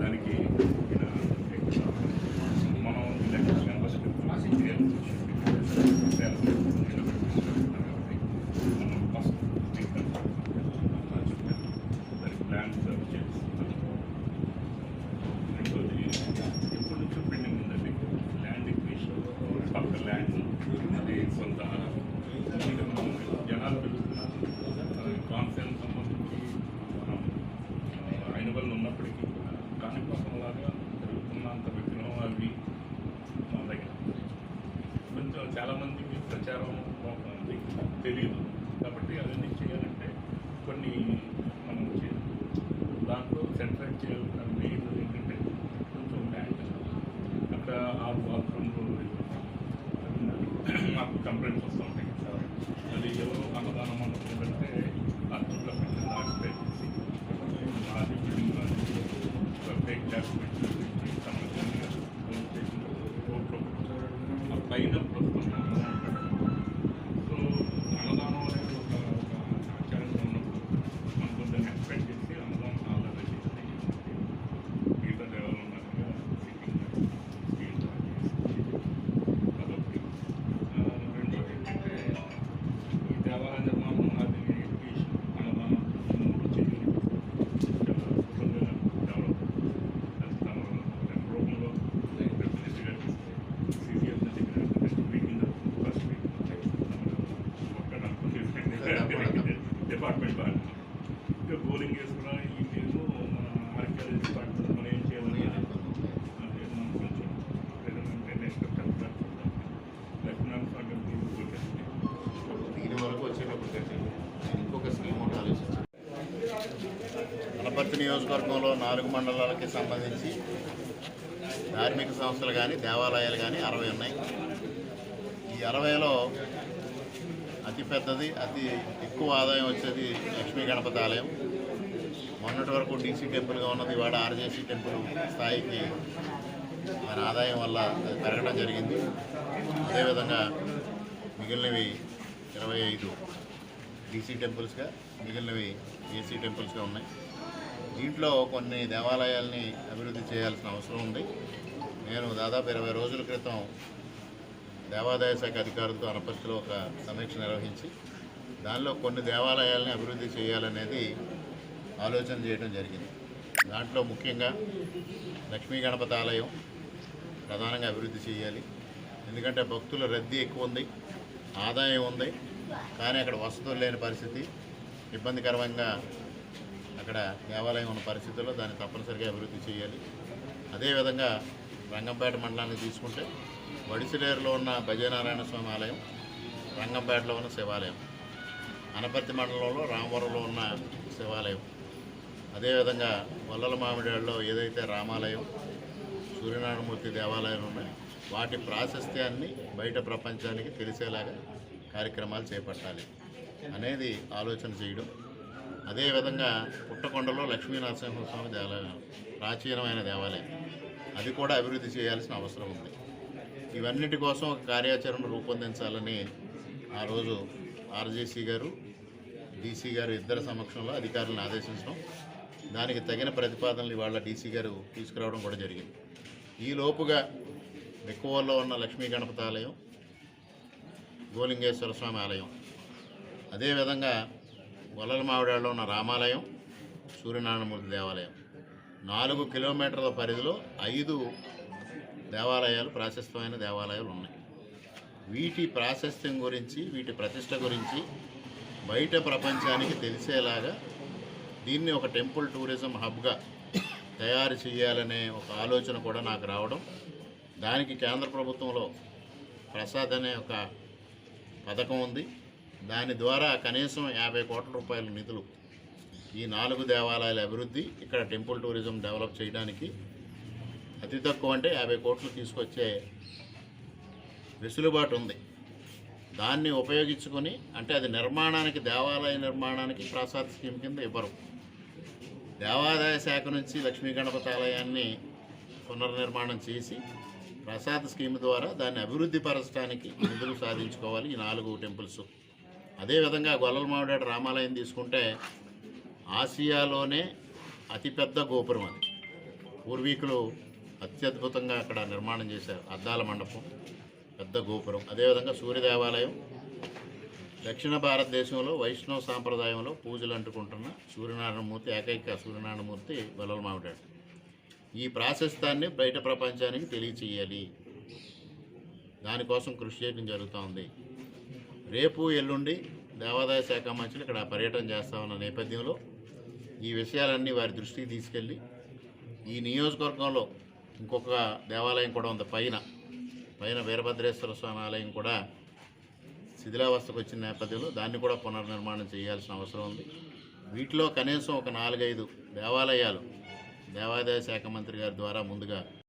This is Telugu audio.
దానికి మనం ఎలక్షన్ మెంబర్స్ మనం ఫస్ట్ దానికి ప్లాన్స్ చేస్తున్నాం రెండోది ఎప్పటి నుంచో పెండింగ్ ఉందండి ల్యాండ్ ఎక్విషన్ పక్క ల్యాండ్ అది కొంత మనం జనాలు పెరుగుతున్నారు కాన్ఫిడెన్స్ సంబంధించి తెలియదు కాబట్టి అవన్నీ చేయాలంటే కొన్ని మనం చేయాలి దాంట్లో సెంట్రైజ్ చేయాలి మెయిన్ ఏంటంటే కొంచెం ల్యాండ్ అక్కడ ఆరు బాత్రూమ్లు మాకు కంప్లైంట్స్ వస్తూ ఉంటాయి అది ఎవరో అన్నదానం అనుకుంటే పెడితే పెట్టిన ఆక్యుపై చేసి మాది బిల్డింగ్ బ్రేక్ డాక్యుమెంట్స్ సంబంధించిన కోర్టులో పైన ప్రస్తుతం సో అన్నదానం అనేది ఒక ఒక ఆచారంగా ఉన్నప్పుడు మనం కొంచెం ఎక్స్పెక్ట్ చేసి అన్నదానం ఆలోచన చేసి మిగతా దేవాలు ఉన్నట్టుగా సిట్టింగ్ అదొకటి ఆ, రెండోది ఏంటంటే ఈ దేవాలయ నిర్మాణం అది ఎడ్యుకేషన్ అన్నదానం ఈ మూడు చేయాలి చాలా సులభంగా డెవలప్ అది తమ రెండు రూపంలో డెఫినెట్గా సీరియస్ దగ్గర next week in first week department వాళ్ళు ఇంకా బౌలింగ్ వేసుకున్నా ఈ మీరు మన ఆర్కియాలజీ డిపార్ట్మెంట్ మనం ఏం చేయాలని అదే మనం కొంచెం ఏదంటే నెక్స్ట్ చెప్తారు లెఫ్టినెంట్ ఫ్యాకల్టీ దీని వరకు వచ్చేటప్పటికైతే ఇంకొక స్కీమ్ ఒకటి ఆలోచించాను వనపర్తి నియోజకవర్గంలో నాలుగు మండలాలకి సంబంధించి ధార్మిక సంస్థలు కానీ దేవాలయాలు కానీ అరవై ఉన్నాయి. ఈ అరవైలో అతి పెద్దది అతి ఎక్కువ ఆదాయం వచ్చేది లక్ష్మీ గణపతి ఆలయం. మొన్నటి వరకు డీసీ టెంపుల్గా ఉన్నది ఇవాడ ఆర్జేసీ టెంపుల్ స్థాయికి దాని ఆదాయం వల్ల అది పెరగడం జరిగింది. అదేవిధంగా మిగిలినవి ఇరవై ఐదు డీసీ టెంపుల్స్గా మిగిలినవి ఏసీ టెంపుల్స్గా ఉన్నాయి. దీంట్లో కొన్ని దేవాలయాల్ని అభివృద్ధి చేయాల్సిన అవసరం ఉంది. నేను దాదాపు ఇరవై రోజుల క్రితం దేవాదాయ శాఖ అధికారులతో అనపర్తిలో ఒక సమీక్ష నిర్వహించి దానిలో కొన్ని దేవాలయాల్ని అభివృద్ధి చేయాలనేది ఆలోచన చేయడం జరిగింది. దాంట్లో ముఖ్యంగా లక్ష్మీ గణపతి ఆలయం ప్రధానంగా అభివృద్ధి చేయాలి. ఎందుకంటే భక్తుల రద్దీ ఎక్కువ ఉంది ఆదాయం ఉంది కానీ అక్కడ వసతులు లేని పరిస్థితి ఇబ్బందికరంగా అక్కడ దేవాలయం ఉన్న పరిస్థితుల్లో దాన్ని తప్పనిసరిగా అభివృద్ధి చేయాలి. అదేవిధంగా రంగంపేట మండలాన్ని తీసుకుంటే వడిసిలేరులో ఉన్న భజనారాయణ స్వామి ఆలయం రంగంపేటలో ఉన్న శివాలయం అనపర్తి మండలంలో రామవరంలో ఉన్న శివాలయం. అదేవిధంగా వల్లల మామిడాడులో ఏదైతే రామాలయం సూర్యనారాయణమూర్తి దేవాలయాలు ఉన్నాయి వాటి ప్రాశస్త్యాన్ని బయట ప్రపంచానికి తెలిసేలాగా కార్యక్రమాలు చేపట్టాలి అనేది ఆలోచన చేయడం. అదేవిధంగా పుట్టకొండలో లక్ష్మీనరసింహస్వామి దేవాలయం ప్రాచీనమైన దేవాలయం. అది కూడా అభివృద్ధి చేయాల్సిన అవసరం ఉంది. ఇవన్నిటి కోసం ఒక కార్యాచరణ రూపొందించాలని ఆ రోజు ఆర్జేసీ గారు డీసీ గారు ఇద్దరు సమక్షంలో అధికారులను ఆదేశించడం దానికి తగిన ప్రతిపాదనలు ఇవాళ డీసీ గారు తీసుకురావడం కూడా జరిగింది. ఈ లోపుగా ఎక్కువలో ఉన్న లక్ష్మీ గణపతి ఆలయం గోలింగేశ్వర స్వామి ఆలయం. అదేవిధంగా గొల్లల మావిడాడలో ఉన్న రామాలయం సూర్యనారాయణమూర్తి దేవాలయం. నాలుగు కిలోమీటర్ల పరిధిలో ఐదు దేవాలయాలు ప్రాశస్తమైన దేవాలయాలు ఉన్నాయి. వీటి ప్రాశస్త్యం గురించి వీటి ప్రతిష్ట గురించి బయట ప్రపంచానికి తెలిసేలాగా దీన్ని ఒక టెంపుల్ టూరిజం హబ్గా తయారు చేయాలనే ఒక ఆలోచన కూడా నాకు రావడం దానికి కేంద్ర ప్రభుత్వంలో ప్రసాద్ అనే ఒక పథకం ఉంది. దాని ద్వారా కనీసం యాభై కోట్ల రూపాయల నిధులు ఈ నాలుగు దేవాలయాల అభివృద్ధి ఇక్కడ టెంపుల్ టూరిజం డెవలప్ చేయడానికి అతి తక్కువ అంటే యాభై కోట్లు తీసుకొచ్చే వెసులుబాటు ఉంది. దాన్ని ఉపయోగించుకొని అంటే అది నిర్మాణానికి దేవాలయ నిర్మాణానికి ప్రసాద్ స్కీమ్ కింద ఇవ్వరు. దేవాదాయ శాఖ నుంచి లక్ష్మీ గణపతి ఆలయాన్ని పునర్నిర్మాణం చేసి ప్రసాద్ స్కీమ్ ద్వారా దాన్ని అభివృద్ధి పరచడానికి నిధులు సాధించుకోవాలి ఈ నాలుగు టెంపుల్స్. అదేవిధంగా గొల్లల మామిడాడు రామాలయం తీసుకుంటే ఆసియాలోనే అతిపెద్ద గోపురం అది. పూర్వీకులు అత్యద్భుతంగా అక్కడ నిర్మాణం చేశారు. అద్దాల మండపం పెద్ద గోపురం. అదేవిధంగా సూర్య దేవాలయం దక్షిణ భారతదేశంలో వైష్ణవ సాంప్రదాయంలో పూజలు అంటుకుంటున్న సూర్యనారాయణమూర్తి ఏకైక సూర్యనారాయణమూర్తి బలవమావిడాడు ఈ ప్రాశస్తాన్ని బయట ప్రపంచానికి తెలియచేయాలి. దానికోసం కృషి చేయడం జరుగుతోంది. రేపు ఎల్లుండి దేవాదాయ శాఖ మంత్రులు ఇక్కడ పర్యటన చేస్తామన్న నేపథ్యంలో ఈ విషయాలన్నీ వారి దృష్టికి తీసుకెళ్ళి ఈ నియోజకవర్గంలో ఇంకొక దేవాలయం కూడా ఉంది పైన. పైన వీరభద్రేశ్వర స్వామి ఆలయం కూడా శిథిలావస్థకు వచ్చిన నేపథ్యంలో దాన్ని కూడా పునర్నిర్మాణం చేయాల్సిన అవసరం ఉంది. వీటిలో కనీసం ఒక నాలుగైదు దేవాలయాలు దేవాదాయ శాఖ మంత్రి గారి ద్వారా ముందుగా